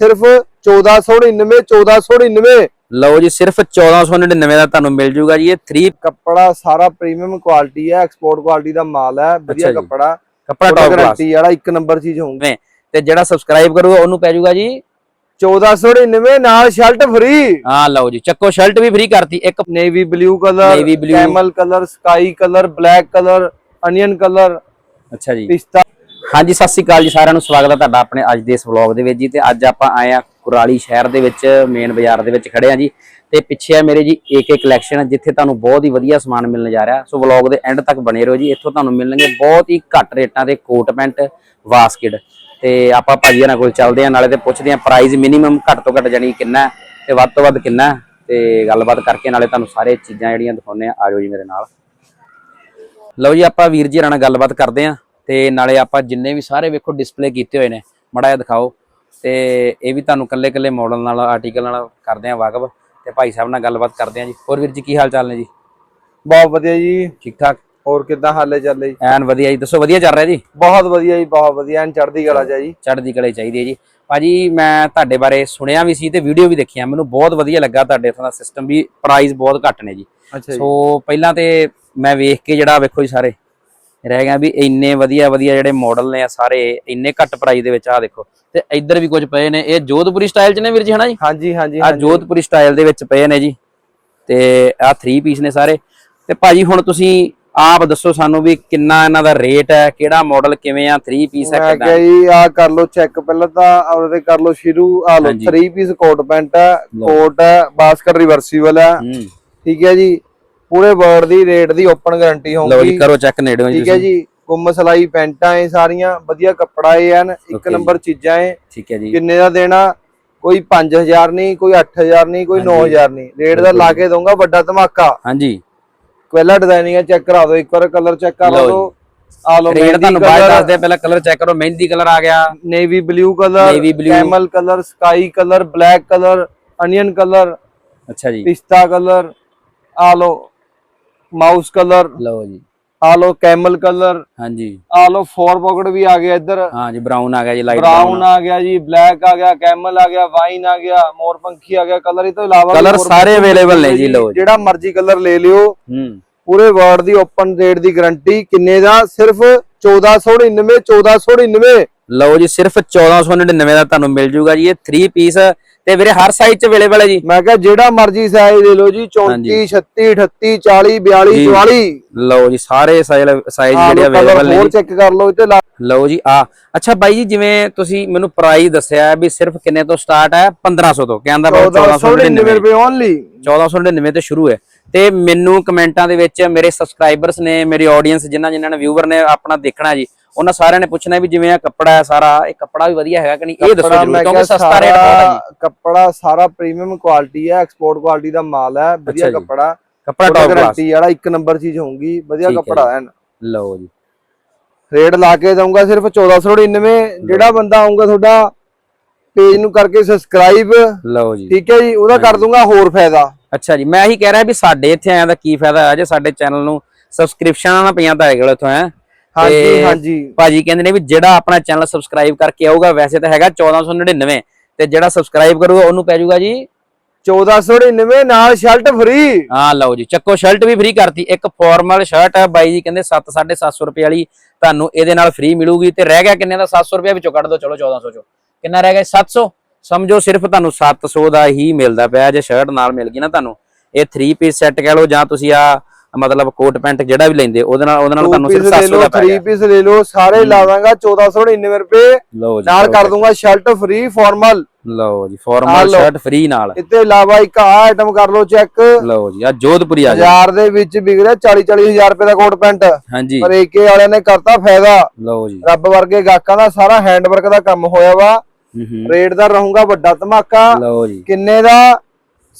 ਸਿਰਫ 1499 1499 ਲਓ ਜੀ ਸਿਰਫ 1499 ਦਾ ਤੁਹਾਨੂੰ ਮਿਲ ਜੂਗਾ ਜੀ ਇਹ 3 ਕੱਪੜਾ ਸਾਰਾ ਪ੍ਰੀਮੀਅਮ ਕੁਆਲਿਟੀ ਹੈ ਐਕਸਪੋਰਟ ਕੁਆਲਿਟੀ ਦਾ ਮਾਲ ਹੈ ਵਧੀਆ। ਕੱਪੜਾ। ਕੱਪੜਾ ਟੌਪ ਕਲਾਸ ਵਾਲਾ ਇੱਕ ਨੰਬਰ ਚੀਜ਼ ਹੋਊਗੀ। ਤੇ ਜਿਹੜਾ ਸਬਸਕ੍ਰਾਈਬ ਕਰੂਗਾ ਉਹਨੂੰ ਪੈ ਜੂਗਾ ਜੀ। 1499 ਨਾਲ ਸ਼ਰਟ ਫ੍ਰੀ ਹਾਂ ਲਓ ਜੀ ਚੱਕੋ ਸ਼ਰਟ ਵੀ ਫ੍ਰੀ ਕਰਤੀ। ਇੱਕ navy blue colour. Camel colour sky colour black colour onion colour ਅੱਛਾ ਜੀ। ਪਿਸਤਾ ਹਾਂਜੀ, ਸਤਿ ਸ੍ਰੀ ਅਕਾਲ ਜੀ ਸਾਰਿਆਂ ਨੂੰ। ਸਵਾਗਤ ਹੈ ਤੁਹਾਡਾ ਆਪਣੇ ਅੱਜ ਦੇ ਇਸ ਵਲੌਗ ਦੇ ਵਿੱਚ ਜੀ। ਤੇ ਅੱਜ ਆਪਾਂ ਆਏ ਆ ਕੁਰਾਲੀ ਸ਼ਹਿਰ ਦੇ ਵਿੱਚ ਮੇਨ ਬਾਜ਼ਾਰ ਦੇ ਵਿੱਚ ਖੜੇ ਆ ਜੀ। ਤੇ ਪਿੱਛੇ ਆ ਮੇਰੇ ਜੀ AK ਕਲੈਕਸ਼ਨ ਜਿੱਥੇ ਤੁਹਾਨੂੰ ਬਹੁਤ ਹੀ ਵਧੀਆ ਸਮਾਨ ਮਿਲਣ ਜਾ ਰਿਹਾ। ਸੋ ਵਲੌਗ ਦੇ ਐਂਡ ਤੱਕ ਬਣੇ ਰਹੋ ਜੀ। ਇੱਥੋਂ ਤੁਹਾਨੂੰ ਮਿਲਣਗੇ ਬਹੁਤ ਹੀ ਘੱਟ ਰੇਟਾਂ ਤੇ ਕੋਟ ਪੈਂਟ ਵਾਸਕਿਟ। ਤੇ ਆਪਾਂ ਭਾਜੀ ਨਾਲ ਕੋਲ ਚੱਲਦੇ ਆ ਨਾਲੇ ਤੇ ਪੁੱਛਦੇ ਆ ਪ੍ਰਾਈਸ ਮਿਨੀਮਮ ਘੱਟ ਤੋਂ ਘੱਟ ਜਾਨੀ ਕਿੰਨਾ ਹੈ ਤੇ ਵੱਧ ਤੋਂ ਵੱਧ ਕਿੰਨਾ ਹੈ। ਤੇ ਗੱਲਬਾਤ ਕਰਕੇ ਨਾਲੇ ਤੁਹਾਨੂੰ ਸਾਰੇ ਚੀਜ਼ਾਂ ਜਿਹੜੀਆਂ ਦਿਖਾਉਂਦੇ ਆ ਆਜੋ ਜੀ ਮੇਰੇ ਨਾਲ। ਲਓ ਜੀ, ਆਪਾਂ ਵੀਰ ਜੀ ਨਾਲ ਗੱਲਬਾਤ ਕਰਦੇ ਆਂ ਤੇ ਨਾਲੇ ਆਪਾਂ ਜਿੰਨੇ ਵੀ ਸਾਰੇ ਵੇਖੋ ਡਿਸਪਲੇ ਕੀਤੇ ਹੋਏ ਨੇ ਮੜਾ ਜਿਹਾ ਦਿਖਾਓ। ਤੇ ਇਹ ਵੀ ਤੁਹਾਨੂੰ ਕੱਲੇ ਕੱਲੇ ਮਾਡਲ ਨਾਲ ਆਰਟੀਕਲ ਨਾਲ ਕਰਦੇ ਆਂ ਵਾਕਬ। ਤੇ ਭਾਈ ਸਾਹਿਬ ਨਾਲ ਗੱਲਬਾਤ ਕਰਦੇ ਆਂ ਜੀ। ਹੋਰ ਵੀਰ ਜੀ ਕੀ ਹਾਲ ਚਾਲ ਨੇ ਜੀ? ਬਹੁਤ ਵਧੀਆ ਜੀ। ਠੀਕ ਠਾਕ? ਹੋਰ ਕਿੱਦਾਂ ਹਾਲੇ ਚੱਲੇ ਜੀ? ਐਨ ਵਧੀਆ ਜੀ। ਦੱਸੋ ਵਧੀਆ ਚੱਲ ਰਿਹਾ ਜੀ? ਬਹੁਤ ਵਧੀਆ ਜੀ ਬਹੁਤ ਵਧੀਆ। ਐਨ ਚੜ੍ਹਦੀ ਕਲਾ ਚ ਜੀ। ਚੜ੍ਹਦੀ ਕਲੇ ਚਾਹੀਦੀ ਹੈ ਜੀ। ਭਾਜੀ ਮੈਂ ਤੁਹਾਡੇ ਬਾਰੇ ਸੁਣਿਆ ਵੀ ਸੀ ਤੇ ਵੀਡੀਓ ਵੀ ਦੇਖੀਆਂ ਮੈਨੂੰ ਬਹੁਤ ਵਧੀਆ ਲੱਗਾ ਤੁਹਾਡੇ ਇੱਥੋਂ ਦਾ ਸਿਸਟਮ ਵੀ। ਪ੍ਰਾਈਸ ਬਹੁਤ ਘੱਟ ਨੇ ਜੀ। ਸੋ ਪਹਿਲਾਂ ਤੇ ਮੈਂ ਵੇਖ ਕੇ ਜਿਹੜਾ ਵੇਖੋ ਜੀ ਸਾਰੇ ਰਹਿ ਗਿਆ ਵੀ ਇੰਨੇ ਵਧੀਆ ਵਧੀਆ ਜਿਹੜੇ ਮਾਡਲ ਨੇ ਆ ਸਾਰੇ ਇੰਨੇ ਘੱਟ ਪ੍ਰਾਈਸ ਦੇ ਵਿੱਚ ਆ ਦੇਖੋ। ਤੇ ਇੱਧਰ ਵੀ ਕੁਝ ਪਏ ਨੇ ਇਹ ਜੋਧਪੁਰੀ ਸਟਾਈਲ ਚ ਨੇ ਵੀਰ ਜੀ ਹਨਾ ਜੀ? ਹਾਂਜੀ ਹਾਂਜੀ ਆ। ਜੋਧਪੁਰੀ ਸਟਾਈਲ ਦੇ ਵਿੱਚ ਪਏ ਨੇ ਜੀ। ਤੇ ਆ 3 ਪੀਸ ਨੇ ਸਾਰੇ। ਤੇ ਭਾਜੀ ਹੁਣ ਤੁਸੀਂ ਆਪ ਦੱਸੋ ਸਾਨੂੰ ਵੀ ਕਿੰਨਾ ਇਹਨਾਂ ਦਾ ਰੇਟ ਹੈ ਕਿਹੜਾ ਮਾਡਲ ਕਿਵੇਂ ਆ 3 ਪੀਸ ਹੈ ਕਿਦਾਂ? ਕਿਹਾ ਜੀ ਆ ਕਰ ਲਓ ਚੈੱਕ ਪਹਿਲਾਂ ਤਾਂ ਉਹਦੇ ਕਰ ਲਓ ਸ਼ੁਰੂ। ਆ ਲਓ ਹਾਂਜੀ। 3 ਪੀਸ ਕੋਟ ਪੈਂਟ ਹੈ ਕੋਟ ਹੈ ਬਾਸਕਟ ਰਿਵਰਸੀਬਲ ਹੈ। ਹੂੰ। ਠੀਕ ਹੈ ਜੀ। ਪੂਰੇ ਵਰਡ ਦੀ ਰੇਟ ਦੀ ਓਪਨ ਗਾਰੰਟੀ ਲਓ ਜੀ ਹੋਊਗੀ ਕਰੋ ਚੈੱਕ ਨੇੜਿਓ ਜੀ ਠੀਕ ਹੈ ਜੀ ਗੁੰਮ ਸਲਾਈ ਪੈਂਟਾਂ ਇਹ ਸਾਰੀਆਂ ਵਧੀਆ ਕੱਪੜਾ ਇਹ ਹਨ ਇੱਕ। ਨੰਬਰ ਚੀਜ਼ਾਂ ਇਹ। ਠੀਕ ਹੈ ਜੀ। ਕਿੰਨੇ ਦਾ ਦੇਣਾ? ਕੋਈ 5000 ਨਹੀਂ ਕੋਈ 8000 ਨਹੀਂ ਕੋਈ 9000 ਨਹੀਂ। ਰੇਟ ਦਾ ਲਾ ਕੇ ਦਊਂਗਾ ਵੱਡਾ ਧਮਾਕਾ। ਹਾਂਜੀ। ਪਹਿਲਾ ਡਿਜ਼ਾਈਨਿੰਗ ਚੈੱਕ ਕਰਾ ਦਿਓ ਇੱਕ ਵਾਰ ਕਲਰ ਚੈੱਕ ਕਰ ਲਓ ਲਓ ਆ ਲਓ ਰੇਟ ਤੁਹਾਨੂੰ ਬਾਅਦ ਦੱਸਦੇ ਆ, ਪਹਿਲਾਂ ਕਲਰ ਚੈੱਕ ਕਰੋ ਮਹਿੰਦੀ ਕਲਰ ਆ ਗਿਆ। Navy blue colour. Camel colour sky colour black colour onion colour ਅੱਛਾ ਜੀ। ਪਿਸਤਾ ਕਲਰ ਆ ਲਓ ਮਾਊਸ ਕਲਰ ਲਓ ਜੀ। ਆ ਲਓ ਕੈਮਲ ਕਲਰ ਹਾਂਜੀ। ਆ ਲਓ ਫੋਰ ਪੌਕਟ ਵੀ ਆ ਗਿਆ ਇੱਧਰ। ਹਾਂ ਜੀ ਬਰਾਊਨ ਆ ਗਿਆ ਜੀ ਲਾਈਟ ਬ੍ਰਾਊਨ ਆ। ਗਿਆ ਜੀ ਬਲੈਕ ਆ ਗਿਆ ਕੈਮਲ ਆ ਗਿਆ ਵਾਈਨ ਆ ਗਿਆ ਮੋਰ ਪੰਖੀ ਆ ਗਿਆ ਕਲਰ ਇਹ ਤੋਂ ਇਲਾਵਾ ਕਲਰ ਸਾਰੇ available ਨੇ ਜੀ, ਜੀ। ਜਿਹੜਾ ਮਰਜ਼ੀ ਕਲਰ ਲੈ ਲਿਓ। ਹੂੰ। ਪੂਰੇ ਵਰਡ ਦੀ ਓਪਨ ਰੇਟ ਦੀ ਗਾਰੰਟੀ ਕਿੰਨੇ ਦਾ? ਸਿਰਫ 1499 1499 ਲਓ ਜੀ ਸਿਰਫ 1499 ਦਾ ਤੁਹਾਨੂੰ ਮਿਲ ਜੂਗਾ ਜੀ ਇਹ 3 ਪੀਸ ਤੇ ਵੀਰੇ ਹਰ ਸਾਈਜ਼ ਚ ਅਵੇਲੇਬਲ ਹੈ ਜੀ। ਮੈਂ ਕਿਹਾ ਜਿਹੜਾ ਮਰਜ਼ੀ ਸਾਈਜ਼ ਲੈ ਲਓ ਜੀ 34 ਹਾਂਜੀ। 36 38 40 42 ਜੀ। 44 ਲਓ ਜੀ ਸਾਰੇ ਸਾਈਜ਼ ਸਾਈਜ਼ ਜਿਹੜੇ ਕਲਰ ਅਵੇਲੇਬਲ ਨੇ ਹੋਰ ਜੀ। ਚੈੱਕ ਕਰ ਲਓ ਇੱਥੇ ਲਾ- ਲਓ ਜੀ ਆ। ਅੱਛਾ ਬਾਈ ਜੀ ਜਿਵੇਂ ਤੁਸੀਂ ਮੈਨੂੰ ਪ੍ਰਾਈਸ ਦੱਸਿਆ ਵੀ ਸਿਰਫ ਕਿੰਨੇ ਤੋਂ ਸਟਾਰਟ ਹੈ? 1500 ਤੋਂ। ਕਹਿੰਦਾ ਬਾਈ 1499 1499 ਰੁਪਏ ਓਨਲੀ 1499 ਤੇ ਸ਼ੁਰੂ ਹੈ। ਤੇ ਮੈਨੂੰ ਕਮੈਂਟਾਂ ਦੇ ਵਿੱਚ ਮੇਰੇ ਸਬਸਕ੍ਰਾਈਬਰਸ ਨੇ ਮੇਰੀ ਆਡੀਅנס ਜਿਨ੍ਹਾਂ ਜਿਨ੍ਹਾਂ ਨੇ ਵਿਊਵਰ ਨੇ ਆਪਣਾ ਦੇਖਣਾ ਜੀ ਉਹਨਾਂ ਸਾਰਿਆਂ ਨੇ ਪੁੱਛਣਾ ਵੀ ਜਿਵੇਂ ਆ ਕੱਪੜਾ ਹੈ ਸਾਰਾ ਇਹ ਕੱਪੜਾ ਵੀ ਵਧੀਆ ਹੈਗਾ ਕਿ ਨਹੀਂ? ਇਹ ਦੱਸੋ ਜਰੂਰ ਕਿਉਂਕਿ ਸਸਤਾ ਰੇਟ ਬਹੁਤ ਹੈ ਜੀ ਸਾਰਾ ਕੱਪੜਾ ਸਾਰਾ ਪ੍ਰੀਮੀਅਮ ਕੁਆਲਿਟੀ ਹੈ ਐਕਸਪੋਰਟ ਕੁਆਲਿਟੀ ਦਾ ਮਾਲ ਹੈ ਵਧੀਆ। ਕੱਪੜਾ। ਕੱਪੜਾ ਟੌਪ ਗਾਰੰਟੀ ਵਾਲਾ ਇੱਕ ਨੰਬਰ ਚੀਜ਼ ਹੋਊਗੀ ਵਧੀਆ ਕੱਪੜਾ ਹੈ ਲਓ ਜੀ। ਰੇਟ ਲਾ ਕੇ ਦਊਂਗਾ ਸਿਰਫ 1499 ਜਿਹੜਾ ਬੰਦਾ ਆਊਗਾ ਤੁਹਾਡਾ ਪੇਜ ਨੂੰ ਕਰਕੇ ਸਬਸਕ੍ਰਾਈਬ ਲਓ ਜੀ। ਠੀਕ ਹੈ ਜੀ ਉਹਦਾ ਕਰ ਦੂੰਗਾ ਹੋਰ ਫਾਇਦਾ। ਅੱਛਾ ਜੀ ਮੈਂ ਇਹੀ ਕਹਿ ਰਿਹਾ ਵੀ ਸਾਡੇ ਇੱਥੇ ਆਇਆ ਦਾ ਕੀ ਫਾਇਦਾ ਹੈ ਜੇ ਸਾਡੇ ਚੈਨਲ ਨੂੰ ਸਬਸਕ੍ਰਿਪਸ਼ਨਾਂ ਨਾ ਪਈਆਂ ਤਾਂ ਹੈਗੇ ਇੱਥੋਂ ਹੈ। ਹਾਂਜੀ ਹਾਂਜੀ। ਭਾਜੀ ਕਹਿੰਦੇ ਨੇ ਵੀ ਜਿਹੜਾ ਆਪਣਾ ਚੈਨਲ ਸਬਸਕ੍ਰਾਈਬ ਕਰਕੇ ਆਊਗਾ ਵੈਸੇ ਤਾਂ ਹੈਗਾ 1499 ਤੇ ਜਿਹੜਾ ਸਬਸਕ੍ਰਾਈਬ ਕਰੂਗਾ ਉਹਨੂੰ ਪੈ ਜਾਊਗਾ ਜੀ? 1499 ਨਾਲ ਸ਼ਰਟ ਫ੍ਰੀ ਹਾਂ ਲਓ ਜੀ ਚੱਕੋ ਸ਼ਰਟ ਵੀ ਫ੍ਰੀ ਕਰਤੀ ਇੱਕ ਫਾਰਮਲ ਸ਼ਰਟ ਹੈ ਬਾਈ ਜੀ ਕਹਿੰਦੇ 7 750 ਰੁਪਏ ਵਾਲੀ ਤੁਹਾਨੂੰ ਇਹਦੇ ਨਾਲ ਫ੍ਰੀ ਮਿਲੂਗੀ ਤੇ ਰਹਿ ਗਿਆ ਕਿੰਨੇ ਦਾ? 700 ਰੁਪਏ ਵਿੱਚੋਂ ਕੱਢ ਦੋ ਚਲੋ 1400 ਚੋਂ। ਕਿੰਨਾ ਰਹਿ ਗਿਆ 700 ਸਮਝੋ ਸਿਰਫ ਤੁਹਾਨੂੰ 700 ਦਾ ਹੀ ਮਿਲਦਾ ਪਿਆ ਜੇ ਸ਼ਰਟ ਨਾਲ ਮਿਲ ਗਈ ਨਾ ਤੁਹਾਨੂੰ ਇਹ 3 ਪੀਸ ਸੈੱਟ ਕਹਿ ਲਓ ਜਾਂ ਤੁਸੀਂ ਆ ਮਤਲਬ ਕੋਟ ਪੈਂਟ ਜਿਹੜਾ ਵੀ ਲੈਂਦੇ ਉਹਦੇ ਨਾਲ ਉਹਦੇ ਨਾਲ ਤੁਹਾਨੂੰ ਸਿਰਫ 700 ਦਾ ਪੈ 3 ਗਿਆ। ਪੀਸ ਲੈ ਲਓ ਸਾਰੇ ਲਾ ਦਾਂਗਾ 1499 ਰੁਪਏ। ਨਾਲ ਕਰੋ ਦੂੰਗਾ ਸ਼ਰਟ ਫ੍ਰੀ ਫਾਰਮਲ ਲਓ ਜੀ ਫਾਰਮਲ। ਸ਼ਰਟ ਫ੍ਰੀ ਨਾਲ। ਇੱਥੇ ਇਲਾਵਾ ਇੱਕ ਆ ਆਈਟਮ ਕਰ ਲਓ ਚੈੱਕ ਲਓ ਜੀ ਆ ਜੋਧਪੁਰੀ ਆ ਜਾ ਬਾਜ਼ਾਰ ਦੇ ਵਿੱਚ ਵਿਕ ਰਿਹਾ 40 40000 ਰੁਪਏ ਦਾ ਕੋਟ ਪੈਂਟ। ਹਾਂਜੀ। ਪਰ ਏਕੇ ਵਾਲਿਆਂ ਨੇ ਕਰਤਾ ਫਾਇਦਾ। ਲਓ ਜੀ। ਰੱਬ ਵਰਗੇ ਗਾਹਕਾਂ ਦਾ ਸਾਰਾ ਹੈਂਡਵਰਕ ਦਾ ਕੰਮ ਹੋਇਆ ਵਾ। ਰੇਟ ਦਾ ਰਹੂਗਾ ਵੱਡਾ ਧਮਾਕਾ। ਲਓ ਜੀ। ਕਿੰਨੇ ਦਾ?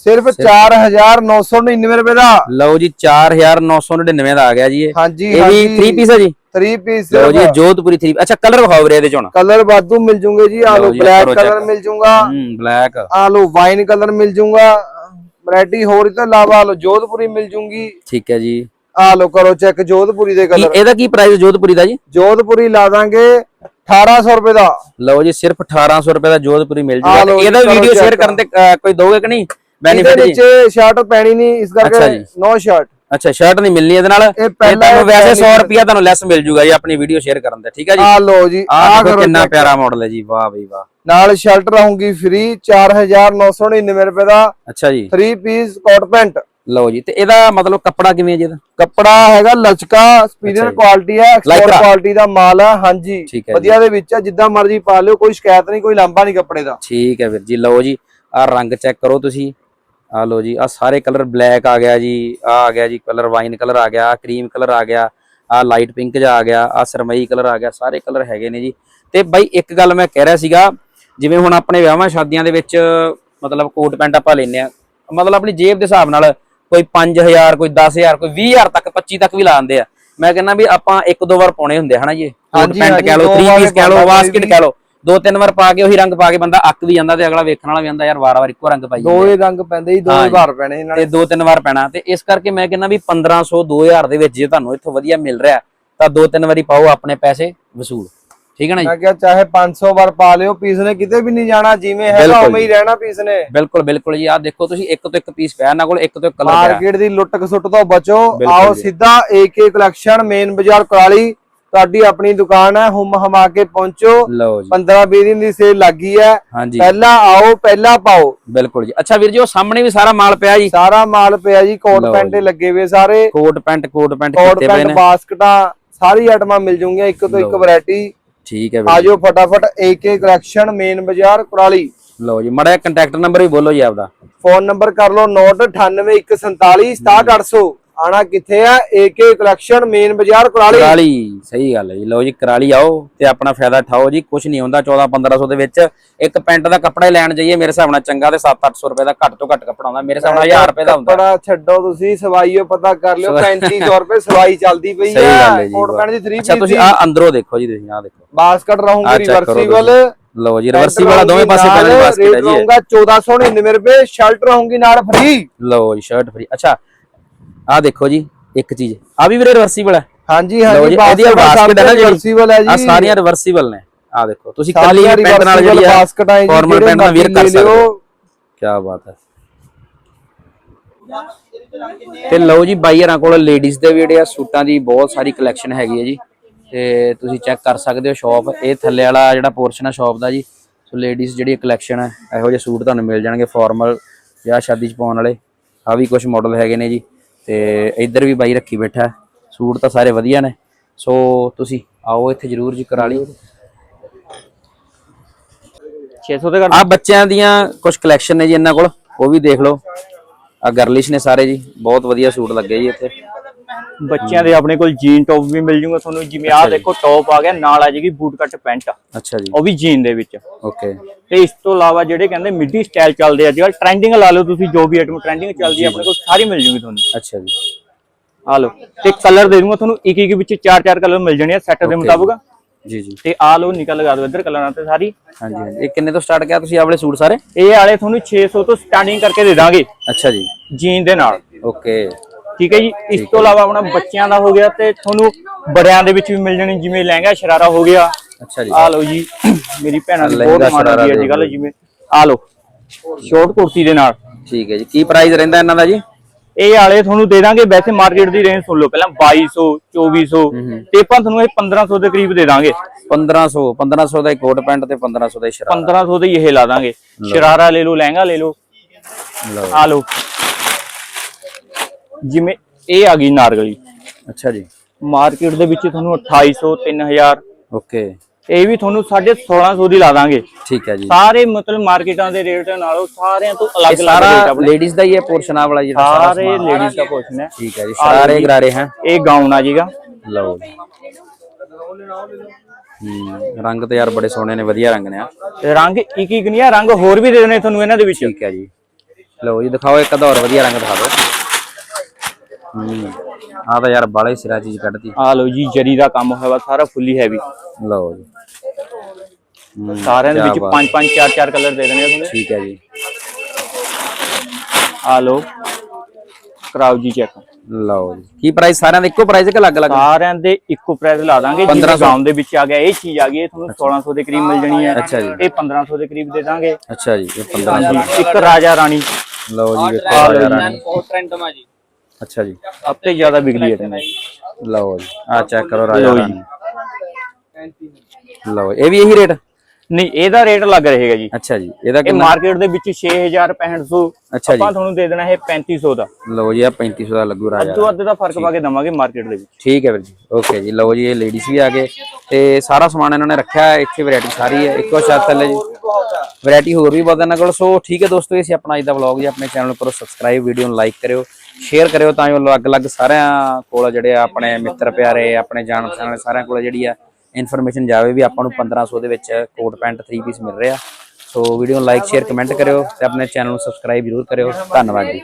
ਸਿਰਫ 4999 ਰੁਪਏ ਦਾ। ਲਓ ਜੀ 4999 ਦਾ ਆ ਗਿਆ ਜੀ ਇਹ। ਹਾਂਜੀ ਇਹ ਵੀ 3 ਪੀਸ ਹੈ ਜੀ? 3 ਪੀਸ ਲਓ ਜੀ ਜੋਧਪੁਰੀ 3 ਅੱਛਾ ਕਲਰ ਵਿਖਾਓ ਵੀਰੇ ਇਹਦੇ ਚ ਕਲਰ ਵਾਧੂ ਮਿਲ ਜੂਗੇ ਜੀ ਆ ਲੋ ਬਲੈਕ ਕਲਰ। ਮਿਲ ਜੂਗਾ। ਹੂੰ ਬਲੈਕ ਆ ਲੋ ਵਾਈਨ ਕਲਰ ਮਿਲ ਜੂਗਾ। ਵੈਰਾਈਟੀ ਹੋਰ ਇਹ ਤੋਂ ਇਲਾਵਾ ਲੋ ਜੋਧਪੁਰੀ ਮਿਲ ਜੂਗੀ। ਠੀਕ ਹੈ ਜੀ। ਆ ਲੋ ਕਰੋ ਚੈੱਕ ਜੋਧਪੁਰੀ ਦੇ ਕਲਰ ਇਹਦਾ ਕੀ ਪ੍ਰਾਈਸ ਜੋਧਪੁਰੀ ਦਾ ਜੀ? ਜੋਧਪੁਰੀ ਲਾ ਦਾਂਗੇ 1800 ਰੁਪਏ ਦਾ। ਲਓ ਜੀ ਸਿਰਫ 1800 ਰੁਪਏ ਦਾ ਜੋਧਪੁਰੀ ਮਿਲ ਜੂਗਾ। ਇਹਦਾ ਵੀਡੀਓ ਸ਼ੇਅਰ ਕਰਨ ਤੇ ਕੋਈ ਦੋਗੇ ਕਿ ਨਹੀਂ? ਬੈਨੀਫਿਟ ਜੀ ਵਿੱਚ ਸ਼ਰਟ ਪੈਣੀ ਨਹੀਂ ਇਸ ਕਰਕੇ। ਨੋ ਸ਼ਰਟ ਅੱਛਾ ਸ਼ਰਟ ਨਹੀਂ ਮਿਲਣੀ ਇਹਦੇ ਨਾਲ? ਇਹ ਤੁਹਾਨੂੰ ਵੈਸੇ 100 benefit- ਰੁਪਿਆ ਤੁਹਾਨੂੰ ਲੈਸ ਮਿਲ ਜੂਗਾ ਜੀ ਆਪਣੀ ਵੀਡੀਓ ਸ਼ੇਅਰ ਕਰਨ ਤੇ ਠੀਕ ਹੈ ਜੀ? ਆ ਲਓ ਜੀ ਆ ਕਰੋ ਕਿੰਨਾ। ਪਿਆਰਾ ਮਾਡਲ ਹੈ ਜੀ ਵਾਹ ਬਈ ਵਾਹ। ਨਾਲ ਸ਼ਰਟ ਰਹੂਗੀ ਫ੍ਰੀ 4999 ਰੁਪਏ ਦਾ ਅੱਛਾ ਜੀ। 3 ਪੀਸ ਕੋਟ ਪੈਂਟ ਲਓ ਜੀ ਤੇ ਇਹਦਾ ਮਤਲਬ ਕੱਪੜਾ ਕਿਵੇਂ ਹੈ ਜੀ ਇਹਦਾ? ਕੱਪੜਾ ਹੈਗਾ ਲਚਕਾ ਸਪੀਰੀਅਰ। ਕੁਆਲਿਟੀ ਹੈ ਐਕਸਪੋਰਟ। ਕੁਆਲਿਟੀ ਦਾ ਮਾਲ ਹੈ ਹਾਂਜੀ। ਵਧੀਆ ਦੇ ਵਿੱਚ ਹੈ ਜਿੱਦਾਂ ਮਰਜ਼ੀ ਪਾ ਲਿਓ ਕੋਈ ਸ਼ਿਕਾਇਤ ਨਹੀਂ ਕੋਈ ਲਾਂਭਾ ਨਹੀਂ ਕੱਪੜੇ ਦਾ। ਠੀਕ ਹੈ ਵੀਰ ਜੀ ਲਓ ਜੀ ਆਹ ਰੰਗ ਚੈੱਕ ਕਰੋ ਤੁਸੀਂ। ਆਹ ਲਓ ਜੀ ਆਹ ਸਾਰੇ ਕਲਰ ਬਲੈਕ ਆ ਗਿਆ ਜੀ ਆਹ ਆ ਗਿਆ ਜੀ ਕਲਰ ਵਾਈਨ ਕਲਰ ਆ ਗਿਆ ਕਰੀਮ ਕਲਰ ਆ ਗਿਆ ਆਹ ਲਾਈਟ ਪਿੰਕ ਜਿਹਾ ਆ ਗਿਆ ਆਹ ਸਰਮਈ ਕਲਰ ਆ ਗਿਆ ਸਾਰੇ ਕਲਰ ਹੈਗੇ ਨੇ ਜੀ। ਤੇ ਬਾਈ ਇੱਕ ਗੱਲ ਮੈਂ ਕਹਿ ਰਿਹਾ ਸੀਗਾ ਜਿਵੇਂ ਹੁਣ ਆਪਣੇ ਵਿਆਹਾਂ ਸ਼ਾਦੀਆਂ ਦੇ ਵਿੱਚ ਮਤਲਬ ਕੋਟ ਪੈਂਟ ਆਪਾਂ ਲੈਨੇ ਆ ਮਤਲਬ ਆਪਣੀ ਜੇਬ ਦੇ ਹਿਸਾਬ ਨਾਲ ਕੋਈ 5000 ਕੋਈ 10000 ਕੋਈ 20000 ਤੱਕ 25 ਤੱਕ ਵੀ ਲਾ ਦਿੰਦੇ ਆ। ਮੈਂ ਕਹਿੰਦਾ ਵੀ ਆਪਾਂ ਇੱਕ ਦੋ ਵਾਰ ਪਾਉਣੇ ਹੁੰਦੇ ਆ ਹਨਾ ਜੀ ਕੋਟ ਪੈਂਟ ਕਹਿ ਲਓ ਦੋ 3 ਵਾਰ ਪੀਸ ਕਹਿ ਲਓ ਬਾਸਕਟ ਕਹਿ ਲਓ। ਦੋ ਤਿੰਨ ਵਾਰ ਪਾ ਕੇ ਉਹੀ ਰੰਗ ਪਾ ਕੇ ਬੰਦਾ ਅੱਕ ਵੀ ਜਾਂਦਾ ਤੇ ਅਗਲਾ ਵੇਖਣ ਵਾਲਾ ਵੀ ਜਾਂਦਾ ਯਾਰ ਵਾਰ-ਵਾਰ ਇੱਕੋ ਰੰਗ ਪਾਈ ਦੋ ਹੀ ਰੰਗ ਪੈਂਦੇ ਜੀ ਦੋ ਹਾਂ ਹੀ। ਭਾਰ ਪੈਣੇ ਇਹਨਾਂ ਤੇ ਦੋ ਤਿੰਨ ਵਾਰ ਪੈਣਾ। ਤੇ ਇਸ ਕਰਕੇ ਮੈਂ ਕਹਿੰਦਾ ਵੀ 1500 2000 ਦੇ ਵਿੱਚ ਜੇ ਤੁਹਾਨੂੰ ਇੱਥੋਂ ਵਧੀਆ ਮਿਲ ਰਿਹਾ ਤਾਂ ਦੋ ਤਿੰਨ ਵਾਰੀ ਪਾਓ ਆਪਣੇ ਪੈਸੇ ਵਸੂਲ। ਠੀਕ ਹੈ ਨਾ ਜੀ? ਮੈਂ ਕਿਹਾ ਚਾਹੇ 500 ਵਾਰ ਪਾ ਲਿਓ ਪੀਸ ਨੇ ਕਿਤੇ ਵੀ ਨਹੀਂ ਜਾਣਾ ਜਿਵੇਂ ਹੈਗਾ ਉਵੇਂ ਹੀ ਰਹਿਣਾ ਪੀਸ ਨੇ। ਬਿਲਕੁਲ ਬਿਲਕੁਲ ਜੀ। ਆਹ ਦੇਖੋ ਤੁਸੀਂ ਇੱਕ ਤੋਂ ਇੱਕ ਪੀਸ ਪਿਆ ਇਹਨਾਂ ਕੋਲ ਇੱਕ ਤੋਂ ਇੱਕ ਕਲਰ ਪਿਆ। ਮਾਰਕੀਟ ਦੀ ਲੁੱਟ ਖਸੁੱਟ ਤੋਂ ਬਚੋ। ਆਓ। ਸਿੱਧਾ ਏਕੇ ਕਲੈਕਸ਼ਨ ਮੇਨ ਬਾਜ਼ਾਰ ਕੁਰਾਲੀ। ਤੁਹਾਡੀ ਆਪਣੀ ਦੁਕਾਨ ਹੈ ਹੁਮ ਹਮਾ ਕੇ ਪਹੁੰਚੋ। ਲਓ ਜੀ। 15 20 ਦਿਨ ਦੀ ਸੇਲ ਲੱਗੀ ਹੈ। ਪਹਿਲਾਂ ਆਓ ਪਹਿਲਾਂ ਪਾਓ। ਬਿਲਕੁਲ ਜੀ। ਅੱਛਾ ਵੀਰ ਜੀ ਉਹ ਸਾਹਮਣੇ ਵੀ ਸਾਰਾ ਮਾਲ ਪਿਆ ਜੀ? ਸਾਰਾ ਮਾਲ ਪਿਆ ਜੀ ਕੋਟ ਪੈਂਟੇ ਲੱਗੇ ਹੋਏ ਸਾਰੇ। ਕੋਟ ਪੈਂਟ ਕੋਟ ਪੈਂਟ ਕੋਟ ਕੀਤੇ ਪਏ ਨੇ। ਬਾਸਕਟਾਂ ਸਾਰੀ ਆਈਟਮਾਂ ਮਿਲ ਜੂਗੀਆਂ ਇੱਕ ਤੋਂ ਇੱਕ। ਵੈਰਾਈਟੀ। ਠੀਕ ਹੈ ਵੀਰ ਆਜੋ ਫਟਾਫਟ ਏਕੇ ਕਲੈਕਸ਼ਨ ਮੇਨ ਬਾਜ਼ਾਰ ਕੁਰਾਲੀ। ਲਓ ਜੀ ਮੜਾ ਕੰਟੈਕਟ ਨੰਬਰ ਵੀ ਬੋਲੋ ਜੀ ਆਪਦਾ। ਫੋਨ ਨੰਬਰ ਕਰ ਲਓ ਨੋਟ 9814467800 ਆਣਾ ਕਿੱਥੇ ਆ? ਏਕੇ ਕਲੈਕਸ਼ਨ ਮੇਨ ਬਾਜ਼ਾਰ ਕੁਰਾਲੀ। ਕਰਾਲੀ ਸਹੀ ਗੱਲ ਹੈ ਜੀ। ਲਓ ਜੀ ਕਰਾਲੀ ਆਓ ਤੇ ਆਪਣਾ ਫਾਇਦਾ ਠਾਓ ਜੀ। ਕੁਝ ਨਹੀਂ ਹੁੰਦਾ 14 1500 ਦੇ ਵਿੱਚ। ਇੱਕ ਪੈਂਟ ਦਾ ਕੱਪੜਾ ਹੀ ਲੈਣ ਜਾਈਏ ਮੇਰੇ ਹਿਸਾਬ ਨਾਲ ਚੰਗਾ ਤੇ 7-800 ਰੁਪਏ ਦਾ ਘੱਟ ਤੋਂ ਘੱਟ ਕੱਪੜਾ ਹੁੰਦਾ ਮੇਰੇ ਹਿਸਾਬ ਨਾਲ 1000 ਰੁਪਏ ਦਾ ਹੁੰਦਾ। ਕੱਪੜਾ ਛੱਡੋ ਤੁਸੀਂ ਸਵਾਈਓ ਪਤਾ ਕਰ ਲਿਓ 3500 ਰੁਪਏ ਸਵਾਈ ਚੱਲਦੀ ਪਈ ਸਹੀ ਗੱਲ ਹੈ ਹੈ ਜੀ ਕੋਟ ਪੈਂਟ ਦੀ 3 ਅੱਛਾ ਪੀਸ ਤੁਸੀਂ ਆ ਅੰਦਰੋਂ ਦੇਖੋ ਜੀ ਤੁਸੀਂ ਆ ਦੇਖੋ। ਬਾਸਕਟ ਰਹੂਗੀ ਰਿਵਰਸੀਬਲ ਲਓ ਜੀ ਰਿਵਰਸੀ ਵਾਲਾ ਦੋਵੇਂ ਪਾਸੇ ਪੈਣ ਬਾਸਕਟ ਹੈ ਜੀ। ਰਹੂਗਾ 1499 ਰੁਪਏ ਸ਼ਰਟ ਰਹੂਗੀ ਨਾਲ ਫ੍ਰੀ ਲਓ ਜੀ ਸ਼ਰਟ ਫਰੀ ਅੱਛਾ ਆ ਦੇਖੋ ਜੀ ਇੱਕ ਚੀਜ਼। ਆ ਵੀ ਵੀਰੇ ਰਿਵਰਸੀਬਲ ਹੈ। ਹਾਂਜੀ ਹਾਂਜੀ ਜੀ ਇਹਦੀ ਬਾਸਕਟ ਹੈ ਨਾ ਜਿਹੜੀ? ਰਿਵਰਸੀਬਲ ਹੈ ਜੀ। ਆ ਸਾਰੀਆਂ ਰਿਵਰਸੀਬਲ ਨੇ। ਆ ਦੇਖੋ ਤੁਸੀਂ ਕੱਲੀ ਪੈਂਟ ਨਾਲ ਜਿਹੜੀ ਆ ਫਾਰਮਲ ਪੈਂਟ ਨਾਲ ਵੀਰ ਕਰ ਸਕਦੇ ਹੋ। ਕੀ ਬਾਤ ਹੈ। ਤੇ ਲਓ ਜੀ ਬਾਈ ਹਰਾਂ ਕੋਲ ਲੇਡੀਜ਼ ਦੇ ਵੀ ਜਿਹੜੇ ਆ ਸੂਟਾਂ ਦੀ ਬਹੁਤ ਸਾਰੀ ਕਲੈਕਸ਼ਨ ਹੈਗੀ ਹੈ ਜੀ। ਤੇ ਤੁਸੀਂ ਚੈੱਕ ਕਰ ਸਕਦੇ ਹੋ ਸ਼ਾਪ ਇਹ ਥੱਲੇ ਵਾਲਾ ਜਿਹੜਾ ਪੋਰਸ਼ਨ ਹੈ ਸ਼ਾਪ ਦਾ ਜੀ ਸੋ ਲੇਡੀਜ਼ ਜਿਹੜੀ ਕਲੈਕਸ਼ਨ ਹੈ ਇਹੋ ਜਿਹੇ ਸੂਟ ਤੁਹਾਨੂੰ ਮਿਲ ਜਾਣਗੇ ਫਾਰਮਲ ਵਿਆਹ ਸ਼ਾਦੀ ਚ ਪਾਉਣ ਵਾਲੇ। ਆ ਵੀ ਕੁਝ ਮਾਡਲ ਹੈਗੇ ਨੇ ਜੀ। ਤੇ ਇੱਧਰ ਵੀ ਬਾਈ ਰੱਖੀ ਬੈਠਾ। ਸੂਟ ਤਾਂ ਸਾਰੇ ਵਧੀਆ ਨੇ। ਸੋ ਤੁਸੀਂ ਆਓ ਇੱਥੇ ਜਰੂਰ ਜੀ ਕਰਾ ਲਈ। 600 ਤੇ ਕਰ ਆ ਬੱਚਿਆਂ ਦੀਆਂ ਕੁਝ ਕਲੈਕਸ਼ਨ ਨੇ ਜੀ ਇਹਨਾਂ ਕੋਲ। ਉਹ ਵੀ ਦੇਖ ਲਓ। ਆ ਗਰਲਿਸ਼ ਨੇ ਸਾਰੇ ਜੀ। ਬਹੁਤ ਵਧੀਆ ਸੂਟ ਲੱਗੇ ਜੀ ਇੱਥੇ। ਬੱਚਿਆਂ ਦੇ ਆਪਣੇ ਕੋਲ ਜੀਨ ਟੌਪ ਵੀ ਮਿਲ ਜੂਗਾ ਤੁਹਾਨੂੰ ਜਿਵੇਂ ਆਹ ਦੇਖੋ ਟੌਪ ਆ ਗਿਆ ਨਾਲ ਆ ਜਾਏਗੀ ਬੂਟ ਕੱਟ ਪੈਂਟ ਅੱਛਾ ਜੀ। ਉਹ ਵੀ ਜੀਨ ਦੇ ਵਿੱਚ। ਓਕੇ। ਤੇ ਇਸ ਤੋਂ ਇਲਾਵਾ ਜਿਹੜੇ ਕਹਿੰਦੇ ਮਿੱਡੀ ਸਟਾਈਲ ਚੱਲਦੇ ਆ ਅੱਜਕੱਲ ਟ੍ਰੈਂਡਿੰਗ ਲਾ ਲਓ ਤੁਸੀਂ ਜੋ ਵੀ ਆਈਟਮ ਟ੍ਰੈਂਡਿੰਗ ਚੱਲਦੀ ਹੈ ਆਪਣੇ ਕੋਲ ਸਾਰੀ ਮਿਲ ਜੂਗੀ ਤੁਹਾਨੂੰ। ਅੱਛਾ ਜੀ। ਆ ਲਓ ਤੇ ਕਲਰ ਦੇ ਦੂੰਗਾ ਤੁਹਾਨੂੰ ਇੱਕ ਇੱਕ ਵਿੱਚ ਚਾਰ ਚਾਰ ਕਲਰ ਮਿਲ ਜਾਣੇ ਆ ਸੈੱਟ ਦੇ ਮੁਤਾਬਕ। ਜੀ ਜੀ। ਤੇ ਆ ਲਓ ਨਿਕਲ ਲਗਾ ਦਿਓ ਇੱਧਰ ਕਲਰਾਂ ਤੇ ਸਾਰੀ। ਹਾਂਜੀ ਹਾਂਜੀ। ਇਹ ਕਿੰਨੇ ਤੋਂ ਸਟਾਰਟ ਕਿਆ ਤੁਸੀਂ ਆਵਲੇ ਸੂਟ ਸਾਰੇ? ਇਹ ਵਾਲੇ ਤੁਹਾਨੂੰ 600 ਤੋਂ ਸਟਾਰਟਿੰਗ ਕਰਕੇ ਦੇ ਦਾਂਗੇ। ਅੱਛਾ ਜੀ। ਜੀਨ ਦੇ ਨਾਲ। ਓਕੇ। ਠੀਕ ਹੈ ਜੀ? ਇਸ ਤੋਂ ਇਲਾਵਾ ਆਪਣਾ ਬੱਚਿਆਂ ਦਾ ਹੋ ਗਿਆ ਤੇ ਤੁਹਾਨੂੰ ਬੜਿਆਂ ਦੇ ਵਿੱਚ ਵੀ ਮਿਲ ਜਾਣੀ ਜਿਵੇਂ ਲਹਿੰਗਾ ਸ਼ਰਾਰਾ ਹੋ ਗਿਆ। ਅੱਛਾ ਜੀ। ਆ ਲਓ ਜੀ ਮੇਰੀ ਭੈਣਾਂ ਦੀ ਬਹੁਤ ਆਉਂਦੀ ਹੈ ਅੱਜ ਕੱਲ ਜਿਵੇਂ ਆ ਲਓ ਸ਼ੋਰਟ ਕੁਰਤੀ ਦੇ ਨਾਲ। ਠੀਕ ਹੈ ਜੀ। ਕੀ ਪ੍ਰਾਈਸ ਰਹਿੰਦਾ ਇਹਨਾਂ ਦਾ ਜੀ? ਇਹ ਵਾਲੇ ਤੁਹਾਨੂੰ ਦੇ ਦਾਂਗੇ ਵੈਸੇ ਮਾਰਕੀਟ ਦੀ ਰੇਂਜ ਸੁਣ ਲਓ ਪਹਿਲਾਂ 2200 2400 ਤੇ ਆਪਾਂ ਤੁਹਾਨੂੰ ਇਹ 1500 ਦੇ ਕਰੀਬ ਦੇ ਦਾਂਗੇ। 1500 1500 ਦਾ ਇੱਕ ਕੋਟ ਪੈਂਟ ਤੇ 1500 ਦਾ ਸ਼ਰਾਰਾ। 1500 ਦੇ ਹੀ ਇਹ ਲਾ ਦਾਂਗੇ। ਸ਼ਰਾਰਾ ਲੈ ਲਓ ਲਹਿੰਗਾ ਲੈ ਲਓ। ਆ ਲਓ। ਜਿਵੇਂ ਇਹ ਆ ਗਈ ਨਾਰਗਲੀ। ਅੱਛਾ ਜੀ। ਮਾਰਕੀਟ ਦੇ ਵਿੱਚ ਤੁਹਾਨੂੰ 2800 3000 ਓਕੇ। ਇਹ ਵੀ ਤੁਹਾਨੂੰ 1650 ਦੀ ਲਾ ਦਾਂਗੇ। ਠੀਕ ਹੈ ਜੀ। ਸਾਰੇ ਮਤਲਬ ਮਾਰਕੀਟਾਂ ਦੇ ਰੇਟ ਨਾਲੋਂ ਸਾਰਿਆਂ ਤੋਂ ਇਹ ਅਲੱਗ ਅਲੱਗ ਰੇਟ ਆਪਣੇ। ਲੇਡੀਜ਼ ਦਾ ਹੀ ਹੈ ਪੋਰਸ਼ਨ ਆ ਵਾਲਾ ਜਿਹੜਾ ਸਾਰਾ। ਲੇਡੀਜ਼ ਦਾ ਪੋਰਸ਼ਨ ਹੈ। ਠੀਕ ਹੈ ਜੀ ਸਾਰੇ ਗਰਾਰੇ ਹੈ। ਇਹ ਗਾਊਨ ਆ ਜੀਗਾ। ਲਓ ਜੀ। ਹੂੰ ਰੰਗ ਤੇ ਯਾਰ ਬੜੇ ਸੋਹਣੇ ਨੇ ਵਧੀਆ ਰੰਗ ਨੇ ਆ। ਤੇ ਰੰਗ ਇੱਕ ਇੱਕ ਨਹੀਂ ਆ ਰੰਗ ਹੋਰ ਵੀ ਦੇ ਦੇਣੇ ਤੁਹਾਨੂੰ ਇਹਨਾਂ ਦੇ ਵਿੱਚ। ਠੀਕ ਹੈ ਜੀ। ਲਓ ਜੀ ਦਿਖਾਓ ਇੱਕ ਅੱਧਾ ਹੋਰ ਵਧੀਆ ਰੰਗ ਦਿਖਾ ਦਿਓ। ਹੂੰ। ਆ ਤਾਂ ਯਾਰ ਬਾਲੇ ਸਿਰਾ ਚੀਜ਼ ਕੱਢਤੀ। ਆ ਲਓ ਜੀ ਜਰੀ ਦਾ ਕੰਮ ਹੋਇਆ ਵਾ ਸਾਰਾ ਫੁੱਲੀ ਹੈਵੀ ਲਓ ਜੀ। ਹੂੰ, ਸਾਰਿਆਂ ਦੇ ਕਿਆ ਵਿੱਚ ਬਾਤ। ਪੰਜ ਪੰਜ ਚਾਰ ਚਾਰ ਕਲਰ ਦੇ ਦੇਣੇ ਆ ਤੁਹਾਨੂੰ। ਠੀਕ ਹੈ ਜੀ। ਆ ਲਓ ਕਰਾਓ ਜੀ ਚੈੱਕ। ਲਓ ਜੀ। ਕੀ ਪ੍ਰਾਈਸ ਸਾਰਿਆਂ ਦਾ ਇੱਕੋ ਪ੍ਰਾਈਸ ਕਿ ਅਲੱਗ-ਅਲੱਗ? ਸਾਰਿਆਂ ਦੇ ਇੱਕੋ ਪ੍ਰਾਈਸ ਲਾ ਦਾਂਗੇ। 1500 ਗਾਉਂ ਦੇ ਵਿੱਚ ਆ ਗਿਆ ਇਹ ਚੀਜ਼ ਆ ਗਈ ਇਹ ਤੁਹਾਨੂੰ 1600 ਦੇ ਕਰੀਬ ਮਿਲ ਜਣੀ ਹੈ। ਅੱਛਾ ਜੀ। ਇਹ 1500 ਦੇ ਕਰੀਬ ਦੇ ਦਾਂਗੇ। ਅੱਛਾ ਜੀ ਇਹ 15 ਹਾਂਜੀ ਇੱਕ ਰਾਜਾ ਰਾਣੀ। ਲਓ ਜੀ ਵੇਖੋ ਆਹ ਲਓ ਰਾਜਾ ਜੀ। ਰਾਣੀ। ਬਹੁਤ ਟ੍ਰੈਂਡ ਮਾ ਜੀ। ਅੱਛਾ ਜੀ। ਸਭ ਤੋਂ ਜ਼ਿਆਦਾ ਵਿਕਦੀ ਹੈ ਲਓ ਜੀ। ਆ ਚੈੱਕ ਕਰੋ ਰਾਜਾ। ਰਾਣੀ ਲਓ ਇਹ ਵੀ ਇਹੀ ਰੇਟ ਨਹੀਂ ਇਹਦਾ ਰੇਟ ਲੱਗ ਰਹੇਗਾ ਜੀ। ਅੱਛਾ ਜੀ ਇਹਦਾ ਇਹ ਕਿੰਨਾ? ਮਾਰਕੀਟ ਦੇ ਵਿੱਚ 6000 6500 ਅੱਛਾ ਜੀ। ਆਪਾਂ ਤੁਹਾਨੂੰ ਦੇ ਦੇਣਾ ਇਹ 3500 ਦਾ। ਲਓ ਜੀ ਆ 3500 ਦਾ ਲੱਗੂ ਰਾਜਾ। ਅੱਧੋ ਅੱਧ ਦਾ ਫ਼ਰਕ ਪਾ ਕੇ ਦਵਾਂਗੇ ਮਾਰਕੀਟ ਦੇ ਵਿੱਚ। ਠੀਕ ਹੈ ਵੀਰ ਜੀ ਓਕੇ ਜੀ ਲਓ ਜੀ ਇਹ ਲੇਡੀਜ਼ ਵੀ ਆ ਗਏ। ਤੇ ਸਾਰਾ ਸਮਾਨ ਇਹਨਾਂ ਨੇ ਰੱਖਿਆ ਹੈ ਇੱਥੇ ਵੈਰਾਈਟੀ ਸਾਰੀ ਹੈ। ਇੱਕੋ ਛੱਤ ਥੱਲੇ ਜੀ। ਵੈਰਾਈਟੀ ਹੋਰ ਵੀ ਬਹੁਤ ਇਹਨਾਂ ਕੋਲ। ਸੋ ਠੀਕ ਹੈ ਦੋਸਤੋ ਇਹ ਸੀ ਆਪਣਾ ਅੱਜ ਦਾ ਵਲੌਗ ਜੀ। ਆਪਣੇ ਚੈਨਲ ਨੂੰ ਕਰੋ ਸਬਸਕ੍ਰਾਈਬ ਵੀਡੀਓ ਨੂੰ ਲਾਈਕ ਕਰਿਓ ਸ਼ੇਅਰ ਕਰਿਓ ਤਾਂ ਜੋ ਅਲੱਗ-ਅਲੱਗ ਸਾਰਿਆਂ ਕੋਲ ਜਿਹੜੇ ਆਪਣੇ ਮਿੱਤਰ ਪਿਆਰੇ ਆਪਣੇ ਜਾਣ ਪਛਾਣ ਸਾਰਿਆਂ ਕੋਲ ਜਿਹੜੀ ਆ ਇਨਫੋਰਮੇਸ਼ਨ ਜਾਵੇ ਵੀ ਆਪਾਂ ਨੂੰ 1500 ਦੇ ਵਿੱਚ ਕੋਟ ਪੈਂਟ 3 ਪੀਸ ਮਿਲ ਰਿਹਾ। ਸੋ ਵੀਡੀਓ ਨੂੰ ਲਾਈਕ ਸ਼ੇਅਰ ਕਮੈਂਟ ਕਰਿਓ ਤੇ ਆਪਣੇ ਚੈਨਲ ਨੂੰ ਸਬਸਕ੍ਰਾਈਬ ਜ਼ਰੂਰ ਕਰਿਓ। ਧੰਨਵਾਦ ਜੀ।